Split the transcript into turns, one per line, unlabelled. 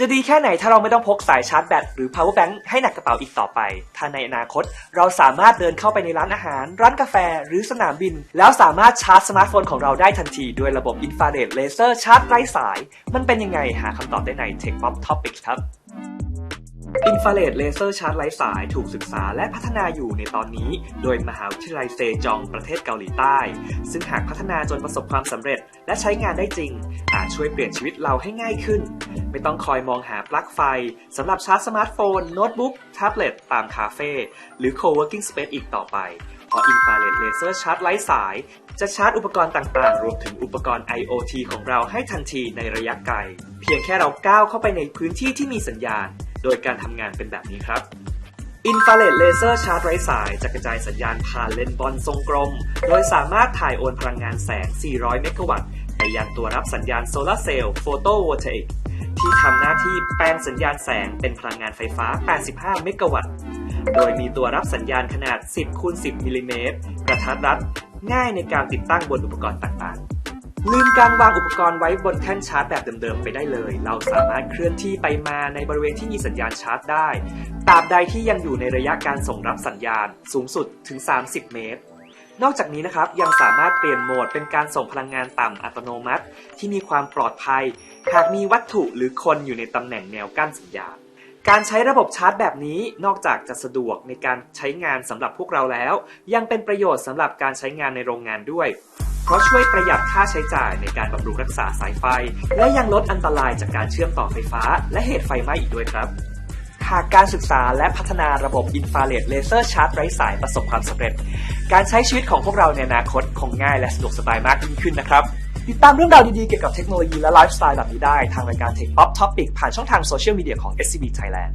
จะดีแค่ไหนถ้าเราไม่ต้องพกสายชาร์จแบตหรือ power bank ให้หนักกระเป๋าอีกต่อไป ถ้าในอนาคต เราสามารถเดินเข้าไปในร้านอาหาร ร้านกาแฟ หรือสนามบิน แล้วสามารถชาร์จสมาร์ทโฟนของเราได้ทันที ด้วยระบบอินฟราเรดเลเซอร์ชาร์จไร้สาย มันเป็นยังไงหาคำตอบได้ใน Tech Pop Topics ครับ อินฟราเรดเลเซอร์ชาร์จไร้สายถูกศึกษาและพัฒนาอยู่ในตอนนี้ โดยมหาวิทยาลัยเซจองประเทศเกาหลีใต้ ซึ่งหากพัฒนาจนประสบความสำเร็จและใช้งานได้จริง อาจช่วยเปลี่ยนชีวิตเราให้ง่ายขึ้น ไม่ต้องคอยมองหาปลั๊กไฟสำหรับชาร์จสมาร์ทโฟน โน้ตบุ๊กแท็บเล็ตตามคาเฟ่หรือ co-working space อีกต่อไปเพราะอินฟราเรดเลเซอร์ชาร์จไร้สาย จะชาร์จอุปกรณ์ต่างๆ รวมถึงอุปกรณ์ IoT ของเราให้ทันทีในระยะไกล เพียงแค่เราก้าวเข้าไปในพื้นที่ที่มีสัญญาณ โดยการทำงานเป็นแบบนี้ครับอินฟราเรดเลเซอร์ชาร์จไร้สายจะกระจายสัญญาณผ่านเลนส์บอลทรงกลม โดยสามารถถ่ายโอนพลังงานแสง 400 เมกะวัตต์ไปยังตัวรับสัญญาณโซลาร์เซลล์โฟโตโวลตาอิกที่ทำหน้าที่แปลงสัญญาณแสงเป็นพลังงานไฟฟ้า 85 เมกะวัตต์ โดยมีตัวรับสัญญาณขนาด 10 คูณ 10 มิลลิเมตร กระทัดรัด ง่ายในการติดตั้งบนอุปกรณ์ต่างๆ ลืมการวางอุปกรณ์ไว้บนแท่นชาร์จแบบเดิมๆไปได้เลย เราสามารถเคลื่อนที่ไปมาในบริเวณที่มีสัญญาณชาร์จได้ ตราบใดที่ยังอยู่ในระยะการส่งรับสัญญาณสูงสุดถึง 30 เมตร นอกจากนี้นะครับยังสามารถเปลี่ยนโหมดเป็นการส่งพลังงานต่ำอัตโนมัติ ที่มีความปลอดภัย หากมีวัตถุหรือคนอยู่ในตำแหน่งแนวกั้นสัญญาณ การใช้ระบบชาร์จแบบนี้นอกจากจะสะดวกในการใช้งานสำหรับพวกเราแล้ว ยังเป็นประโยชน์สำหรับการใช้งานในโรงงานด้วย เพราะช่วยประหยัดค่าใช้จ่ายในการบำรุงรักษาสายไฟ และยังลดอันตรายจากการเชื่อมต่อไฟฟ้า และเหตุไฟไหม้อีกด้วยครับหากการศึกษาและพัฒนาระบบอินฟราเรดเลเซอร์ชาร์จไร้สายประสบความสำเร็จ การใช้ชีวิตของพวกเราในอนาคตคงง่ายและสะดวกสบายมากยิ่งขึ้นนะครับ ติดตามเรื่องราวดีๆ เกี่ยวกับเทคโนโลยีและไลฟ์สไตล์แบบนี้ได้ ทางรายการ Tech Pop Topic ผ่านช่องทางโซเชียลมีเดียของ SCB Thailand